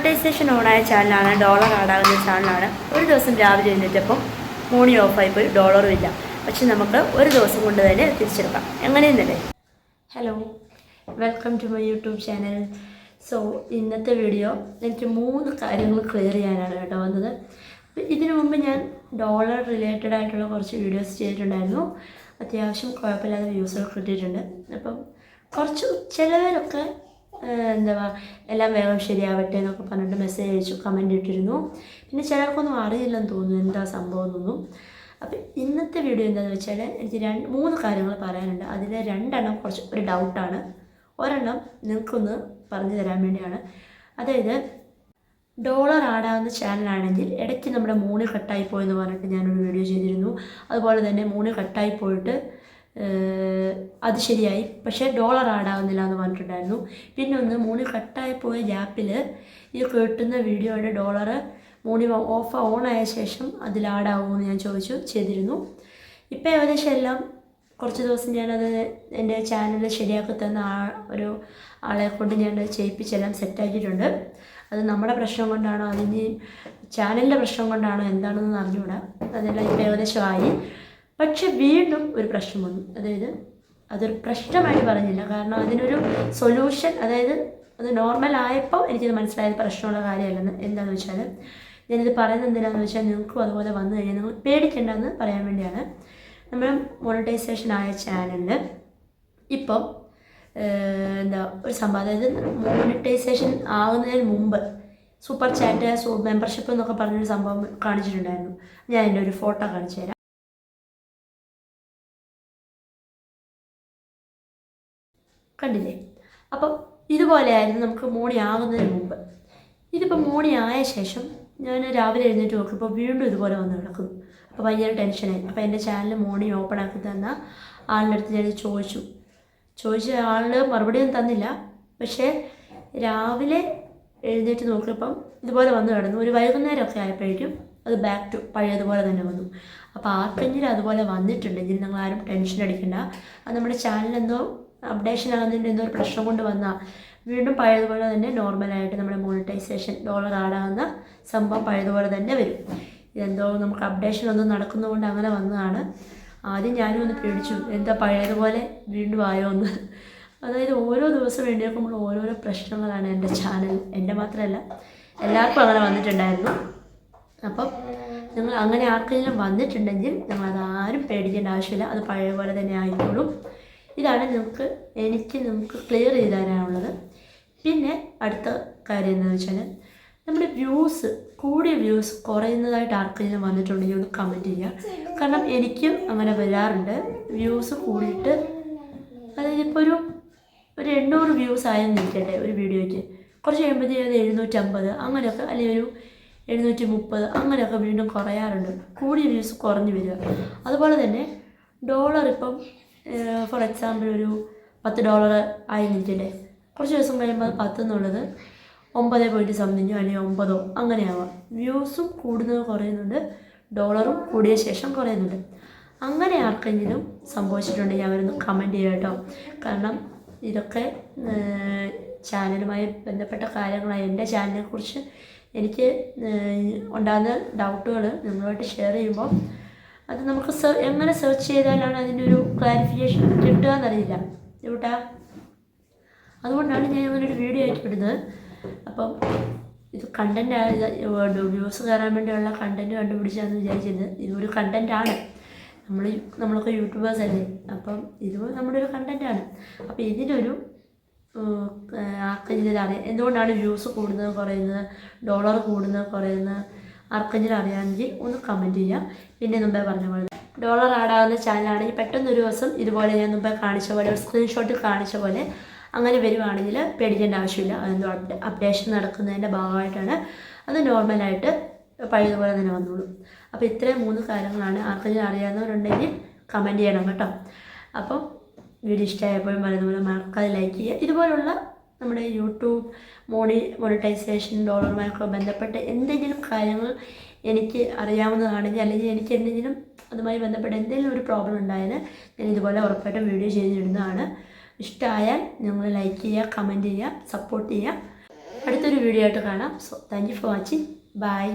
Monetisation ഓണായ ചാനലാണ് dollar ആടാകുന്ന ചാനലാണ് ഒരു ദിവസം രാവിലെ എഴുന്നേറ്റപ്പം മോണി ഓഫായി പോയി ഡോളറും ഇല്ല. പക്ഷെ നമുക്ക് ഒരു ദിവസം കൊണ്ട് തന്നെ തിരിച്ചെടുക്കാം. എങ്ങനെയെന്നല്ലേ? Hello welcome to my YouTube channel so ഇന്നത്തെ വീഡിയോ എനിക്ക് മൂന്ന് കാര്യങ്ങൾ ക്ലിയർ ചെയ്യാനാണ് കേട്ടോ വന്നത്. ഇതിനു മുമ്പ് ഞാൻ ഡോളർ റിലേറ്റഡ് ആയിട്ടുള്ള കുറച്ച് വീഡിയോസ് ചെയ്തിട്ടുണ്ടായിരുന്നു. അത്യാവശ്യം കുഴപ്പമില്ലാതെ വ്യൂസുകൾ കിട്ടിയിട്ടുണ്ട്. അപ്പം കുറച്ച് ചിലവരൊക്കെ എന്താ എല്ലാം വേഗം ശരിയാവട്ടെ എന്നൊക്കെ പറഞ്ഞിട്ട് മെസ്സേജ് അയച്ചു കമന്റ് ഇട്ടിരുന്നു. പിന്നെ ചിലർക്കൊന്നും അറിയില്ലെന്ന് തോന്നുന്നു എന്താ സംഭവം എന്നൊന്നും അപ്പോൾ ഇന്നത്തെ വീഡിയോ എന്താണെന്ന് വെച്ചാൽ എനിക്ക് രണ്ട് മൂന്ന് കാര്യങ്ങൾ പറയാനുണ്ട്. അതിൽ രണ്ടെണ്ണം കുറച്ച് ഒരു ഡൗട്ടാണ് ഒരെണ്ണം നിങ്ങൾക്കൊന്ന് പറഞ്ഞു തരാൻ വേണ്ടിയാണ്. അതായത് ഡോളർ ആടാവുന്ന ചാനലാണെങ്കിൽ ഇടയ്ക്ക് നമ്മുടെ മൂന്ന് കട്ടായി പോയെന്ന് പറഞ്ഞിട്ട് ഞാനൊരു വീഡിയോ ചെയ്തിരുന്നു. അതുപോലെ തന്നെ മൂന്ന് കട്ടായി പോയിട്ട് അത് ശരിയായി. പക്ഷേ ഡോളർ ആടാവുന്നില്ല എന്ന് പറഞ്ഞിട്ടുണ്ടായിരുന്നു. പിന്നെ ഒന്ന് മൂന്ന് കട്ടായി പോയ ഗ്യാപ്പിൽ ഈ കേട്ടുന്ന വീഡിയോയുടെ ഡോളർ മൂണി ഓഫ് ഓൺ ആയ ശേഷം അതിൽ ആടാവുമെന്ന് ഞാൻ ചോദിച്ചു ചെയ്തിരുന്നു. ഇപ്പോൾ ഏകദേശം എല്ലാം കുറച്ച് ദിവസം ഞാനത് എന്റെ ചാനൽ ശരിയാക്കി തന്ന ആ ഒരു ആളെ കൊണ്ട് ഞാൻ ചെയ്യിപ്പിച്ചെല്ലാം സെറ്റാക്കിയിട്ടുണ്ട് അത് നമ്മുടെ പ്രശ്നം കൊണ്ടാണോ അതിന് ചാനലിന്റെ പ്രശ്നം കൊണ്ടാണോ എന്താണെന്ന് അറിഞ്ഞുകൂടാ അതെല്ലാം ഇപ്പോൾ ഏകദേശമായി പക്ഷെ വീണ്ടും ഒരു പ്രശ്നം വന്നു. അതായത് അതൊരു പ്രശ്നമായിട്ട് പറഞ്ഞില്ല. കാരണം അതിനൊരു സൊല്യൂഷൻ അതായത് അത് നോർമൽ ആയപ്പോൾ എനിക്കത് മനസ്സിലായത് പ്രശ്നമുള്ള കാര്യമല്ലെന്ന്. എന്താണെന്ന് വെച്ചാൽ ഞാനിത് പറയുന്നത് എന്തിനാണെന്ന് വെച്ചാൽ നിങ്ങൾക്കും അതുപോലെ വന്നു കഴിഞ്ഞാൽ നിങ്ങൾ പേടിക്കേണ്ടെന്ന് പറയാൻ വേണ്ടിയാണ്. നമ്മൾ മോണിറ്റൈസേഷൻ ആയ ചാനലിൽ ഇപ്പം എന്താ ഒരു സംഭവം. അതായത് മോണിറ്റൈസേഷൻ ആകുന്നതിന് മുമ്പ് സൂപ്പർ ചാറ്റ് മെമ്പർഷിപ്പ് എന്നൊക്കെ പറഞ്ഞൊരു സംഭവം കാണിച്ചിട്ടുണ്ടായിരുന്നു. ഞാൻ എന്റെ ഒരു ഫോട്ടോ കാണിച്ചു തരാം. കണ്ടില്ലേ? അപ്പം ഇതുപോലെയായിരുന്നു നമുക്ക് മോണി ആകുന്നതിന് മുമ്പ്. ഇതിപ്പോൾ മോണി ആയ ശേഷം ഞാൻ രാവിലെ എഴുന്നേറ്റ് നോക്കിയപ്പോൾ വീണ്ടും ഇതുപോലെ വന്ന് കിടക്കുന്നു. അപ്പോൾ ഭയങ്കര ടെൻഷനായി. അപ്പോൾ എന്റെ ചാനൽ മോർണിംഗ് ഓപ്പൺ ആക്കി തന്ന ആളുടെ അടുത്ത് ഞാൻ ചോദിച്ചു. ചോദിച്ച ആൾ മറുപടിയൊന്നും തന്നില്ല. പക്ഷേ രാവിലെ എഴുന്നേറ്റ് നോക്കിയപ്പം ഇതുപോലെ വന്ന് കിടന്നു. ഒരു വൈകുന്നേരമൊക്കെ ആയപ്പോഴേക്കും അത് ബാക്ക് ടു പഴയതുപോലെ തന്നെ വന്നു. അപ്പോൾ ആർക്കെങ്കിലും അതുപോലെ വന്നിട്ടുണ്ടെങ്കിൽ നിങ്ങൾ ആരും ടെൻഷൻ അടിക്കണ്ട. അത് നമ്മുടെ ചാനൽ എന്തോ അപ്ഡേഷൻ ആകുന്നതിന്റെ എന്തോ ഒരു പ്രശ്നം കൊണ്ട് വന്നാൽ വീണ്ടും പഴയതുപോലെ തന്നെ നോർമലായിട്ട് നമ്മുടെ മോണിറ്റൈസേഷൻ ഡോളർ ആടാകുന്ന സംഭവം പഴയതുപോലെ തന്നെ വരും. ഇതെന്തോ നമുക്ക് അപ്ഡേഷൻ ഒന്നും നടക്കുന്നതുകൊണ്ട് അങ്ങനെ വന്നതാണ്. ആദ്യം ഞാനും ഒന്ന് പേടിച്ചു. എന്താ പഴയതുപോലെ വീണ്ടും ആയോ എന്ന്. അതായത് ഓരോ ദിവസം വേണ്ടിയേക്കുമ്പോൾ ഓരോരോ പ്രശ്നങ്ങളാണ് എന്റെ ചാനൽ എന്റെ മാത്രമല്ല എല്ലാവർക്കും അങ്ങനെ വന്നിട്ടുണ്ടായിരുന്നു. അപ്പം നിങ്ങൾ അങ്ങനെ ആർക്കെങ്കിലും വന്നിട്ടുണ്ടെങ്കിൽ നിങ്ങൾ ആരും പേടിക്കേണ്ട ആവശ്യമില്ല. അത് പഴയ പോലെ തന്നെ ആയിക്കോളും. ഇതാണ് നമുക്ക് എനിക്ക് നമുക്ക് ക്ലിയർ ചെയ്ത് തരാനുള്ളത് പിന്നെ അടുത്ത കാര്യം എന്താണെന്ന് വെച്ചാൽ നമ്മുടെ വ്യൂസ് കൂടിയ വ്യൂസ് കുറയുന്നതായിട്ട് ആർക്കെങ്കിലും വന്നിട്ടുണ്ടെങ്കിൽ ഒന്ന് കമന്റ് ചെയ്യുക. കാരണം എനിക്കും അങ്ങനെ വരാറുണ്ട്. വ്യൂസ് കൂടിയിട്ട് അതായത് ഇപ്പോൾ ഒരു ഒരു എണ്ണൂറ് വ്യൂസ് ആയെന്ന് നിൽക്കട്ടെ ഒരു വീഡിയോയ്ക്ക്. കുറച്ച് കഴിയുമ്പോഴത്തേക്കും അത് എഴുന്നൂറ്റമ്പത് അങ്ങനെയൊക്കെ അല്ലെങ്കിൽ ഒരു എഴുന്നൂറ്റി മുപ്പത് അങ്ങനെയൊക്കെ വീണ്ടും കുറയാറുണ്ട്. കൂടിയ വ്യൂസ് കുറഞ്ഞു വരിക. അതുപോലെ തന്നെ ഡോളർ ഇപ്പം ഫോർ എക്സാമ്പിൾ ഒരു പത്ത് ഡോളർ ആയി നിൽക്കട്ടെ കുറച്ച് ദിവസം കഴിയുമ്പോൾ അത് പത്ത് എന്നുള്ളത് ഒമ്പത് പോയിന്റ് സംതിങ്ങോ അല്ലെങ്കിൽ ഒമ്പതോ അങ്ങനെയാവാം. വ്യൂസും കൂടുന്നത് കുറയുന്നുണ്ട് ഡോളറും കൂടിയ ശേഷം കുറയുന്നുണ്ട്. അങ്ങനെ ആർക്കെങ്കിലും സംഭവിച്ചിട്ടുണ്ടെങ്കിൽ അവരൊന്ന് കമന്റ് ചെയ്യുക കേട്ടോ. കാരണം ഇതൊക്കെ ചാനലുമായി ബന്ധപ്പെട്ട കാര്യങ്ങളാണ് എന്റെ ചാനലിനെക്കുറിച്ച് എനിക്ക് ഉണ്ടാകുന്ന ഡൗട്ടുകൾ നിങ്ങളുമായിട്ട് ഷെയർ ചെയ്യുമ്പോൾ അത് നമുക്ക് എങ്ങനെ സെർച്ച് ചെയ്താലാണ് അതിന്റെ ഒരു ക്ലാരിഫിക്കേഷൻ കിട്ടുക എന്നറിയില്ല ഇവിടെ അതുകൊണ്ടാണ് ഞാൻ അങ്ങനൊരു ഒരു വീഡിയോ ആയിട്ട് ഇടുന്നത്. അപ്പം ഇത് കണ്ടന്റ് വ്യൂസ് കയറാൻ വേണ്ടിയുള്ള കണ്ടന്റ് കണ്ടുപിടിച്ചാന്ന് വിചാരിച്ചത്. ഇതൊരു കണ്ടന്റാണ് നമ്മൾ നമ്മളൊക്കെ യൂട്യൂബേഴ്സ് അല്ലേ? അപ്പം ഇത് നമ്മുടെ ഒരു കണ്ടന്റാണ് അപ്പം ഇതിനൊരു അറിയാം എന്തുകൊണ്ടാണ് വ്യൂസ് കൂടുന്നത് കുറയുന്നത് ഡോളർ കൂടുന്നത് കുറയുന്നത്? ആർക്കെങ്കിലും അറിയാമെങ്കിൽ ഒന്ന് കമന്റ് ചെയ്യാം. പിന്നെ മുമ്പേ പറഞ്ഞ പോലെ ഡോളർ ആടാവുന്ന ചാനലാണെങ്കിൽ പെട്ടെന്ന് ഒരു ദിവസം ഇതുപോലെ ഞാൻ മുമ്പേ കാണിച്ച പോലെ ഒരു സ്ക്രീൻഷോട്ടിൽ കാണിച്ച പോലെ അങ്ങനെ വരുവാണെങ്കിൽ പേടിക്കേണ്ട ആവശ്യമില്ല. അതെന്തോ അപ്ഡേ അപ്ഡേഷൻ നടക്കുന്നതിന്റെ ഭാഗമായിട്ടാണ്. അത് നോർമലായിട്ട് പഴയതുപോലെ തന്നെ വന്നോളൂ. അപ്പോൾ ഇത്രയും മൂന്ന് കാര്യങ്ങളാണ് ആർക്കെങ്കിലും അറിയാവുന്നവരുണ്ടെങ്കിൽ കമന്റ് ചെയ്യണം കേട്ടോ. അപ്പം വീഡിയോ ഇഷ്ടമായപ്പോഴും പറയുന്ന പോലെ മറക്കാതെ ലൈക്ക് ചെയ്യുക. ഇതുപോലുള്ള നമ്മുടെ യൂട്യൂബ് മോണി മോണിറ്റൈസേഷൻ ഡോളറുമായൊക്കെ ബന്ധപ്പെട്ട് എന്തെങ്കിലും കാര്യങ്ങൾ എനിക്ക് അറിയാവുന്നതാണെങ്കിൽ അല്ലെങ്കിൽ എനിക്ക് എന്തെങ്കിലും അതുമായി ബന്ധപ്പെട്ട് എന്തെങ്കിലും ഒരു പ്രോബ്ലം ഉണ്ടായാൽ ഞാൻ ഇതുപോലെ ഉറപ്പായിട്ടും വീഡിയോ ചെയ്തിടുന്നതാണ്. ഇഷ്ടമായാൽ നിങ്ങൾ ലൈക്ക് ചെയ്യുക കമന്റ് ചെയ്യുക സപ്പോർട്ട് ചെയ്യുക. അടുത്തൊരു വീഡിയോ ആയിട്ട് കാണാം. So thank you for watching bye